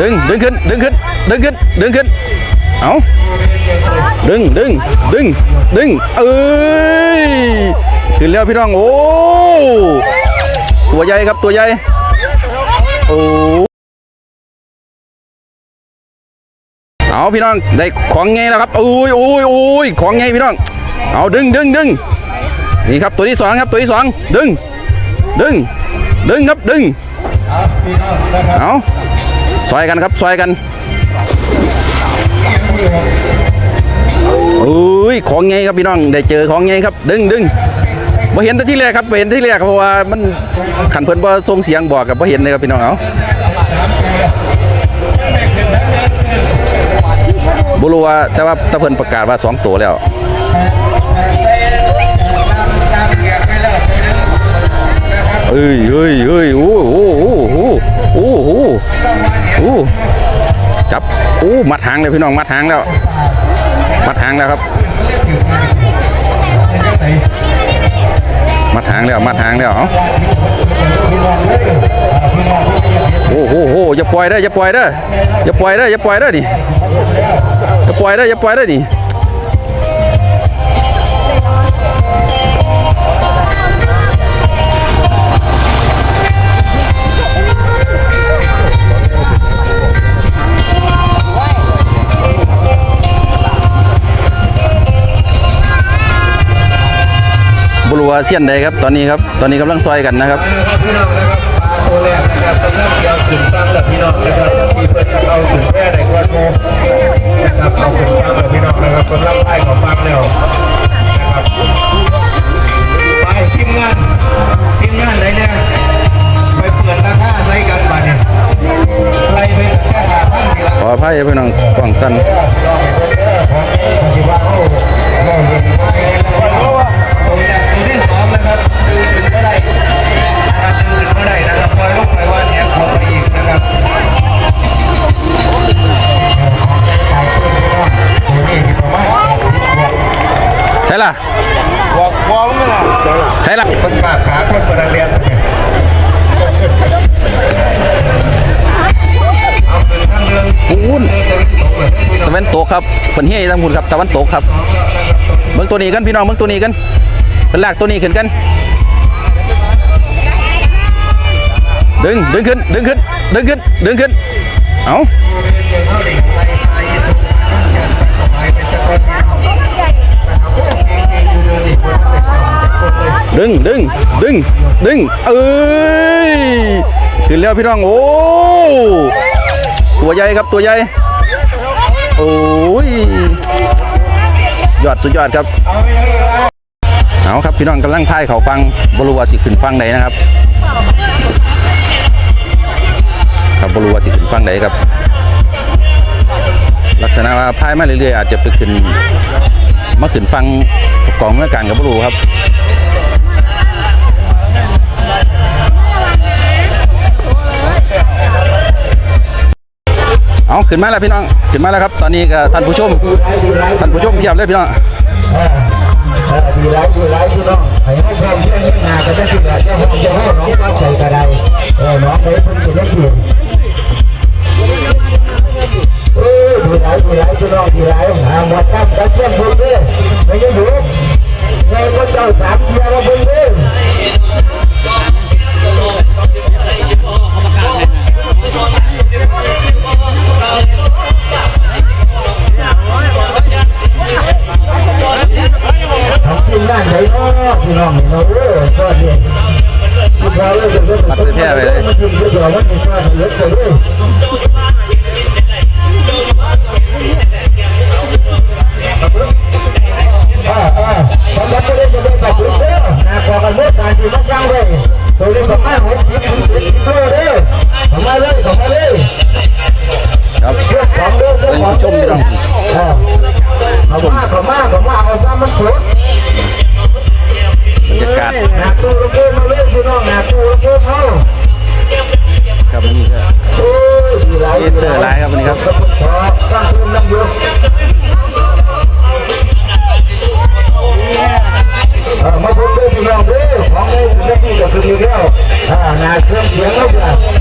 ดึงดึงขึ้นดึงขึ้นดึงขึ้นดึงขึ้นเอาดึงดึงดึงดึงเอ้ยขึ้นแล้วพี่น้องโอ้ตัวใหญ่ครับตัวใหญ่โอ้เอาพี่น้องได้ของไงแล้วครับโอ้ยโอ้ยโอ้ยของไงพี่น้องเอาดึงดึงดึงนี่ครับตัวที่สองครับตัวที่สองดึงดึงดึงครับดึงเอา ซอยกันครับซอยกันโอ้ยของไงครับพี่น้องได้เจอของไงครับ ดึงดึงบ่เห็นที่แรกครับเห็นที่แรกเพราะว่ามันขันเพิ่นบ่ส่งเสียงบอกกับบ่เห็นเลยครับพี่น้องเอาบ่รู้ว่าแต่ว่าตะเพิ่นประกาศว่าสองตัวแล้ว มัดหางเลยพี่น้องมัดหางแล้ว มัดหางแล้วครับ มัดหางแล้วมัดหางแล้วเอโอ้โหโหอย่าปล่อยได้อย่าปล่อยได้อย่าปล่อยได้อย่าปล่อยได้ดิอย่าปล่อยได้อย่าปล่อยได้ดิ เสี้ยนใดครับตอนนี้ครับตอนนี้กำลังซอยกันนะครับพี่น้องนะครับตัวแรกนะครับกำลังเดียวถึงฟังแล้วพี่น้องนะครับมีเพื่อนเอาถึงแม่ในกวนโมนะครับเอาถึงฟังแล้วพี่น้องนะครับกำลังไล่ของฟังแล้วนะครับไปทีมงานทีมงานไหนเนี่ยไปเปิดราคาใส่กันมาเนี่ยไล่ไปแค่หาพันกี่ละขออภัยพี่น้อง ล่ะ บอกฟ้องไม่ละใช่ล่ะคนปากขาคนประเรียนเอาเป็นทางเดินปูนเดินตรงเลยตะวันตกครับเพิ่นเฮียทั้งพุ่นครับตะวันตกครับเบิ่งตัวนี้กันพี่น้องเบิ่งตัวนี้กันเป็นลากตัวนี้ขึ้นกัน ดึงดึงขึ้นดึงขึ้นดึงขึ้นดึงขึ้นเอา ดึงดึงดึงดึงเอ้ยขึ้นแล้วพี่น้องโอ้ตัวใหญ่ครับตัวใหญ่โอ้ยยอดสุดยอดครับเอาครับพี่น้องกำลังพายเขาฟังบรูว่าสิขึ้นฟังไหนนะครับครับบรูว่าสิขึ้นฟังไหนครับ ลักษณะว่าพายมาเรื่อยๆอาจจะไปขึ้นมาขึ้นฟังกองเมื่อการกับบรูครับ เอาขึ้นมาแล้วพี่น้องขึ้นมาแล้วครับ ตอนนี้ก็ท่านผู้ชมท่านผู้ชมเพียบเลยพี่น้องดีไลฟ์ดีไลฟ์พี่น้องให้ให้พร้อมที่นี่นาก็จะสิบาทเจ้าห้องเจ้าห้องน้องก็ใส่กระไดเออน้องไปพิ่นจะได้เปลี่ยนเออดีไลฟ์ดีไลฟ์พี่น้องดีไลฟ์หาหมดตั้งแต่เที่ยงบุญด้อไม่ยังดูในคนเจ้าสามเทียร์บุญเด้อ เดี๋ยวมันไม่ทราบเลิกไปเลยอ่าอ่าตอนนี้ก็เล่นจะเล่นแบบนี้เด้อนะขอกันเมื่อการที่มันยังเลยตัวเล่นกับมาหก เอสเตอร์ไลน์ครับวันนี้ครับมาพบด้วยพี่น้องด้วยของได้สิ่งที่จะคือแล้วอ่านเครื่องเสียงแล้วจ้ะ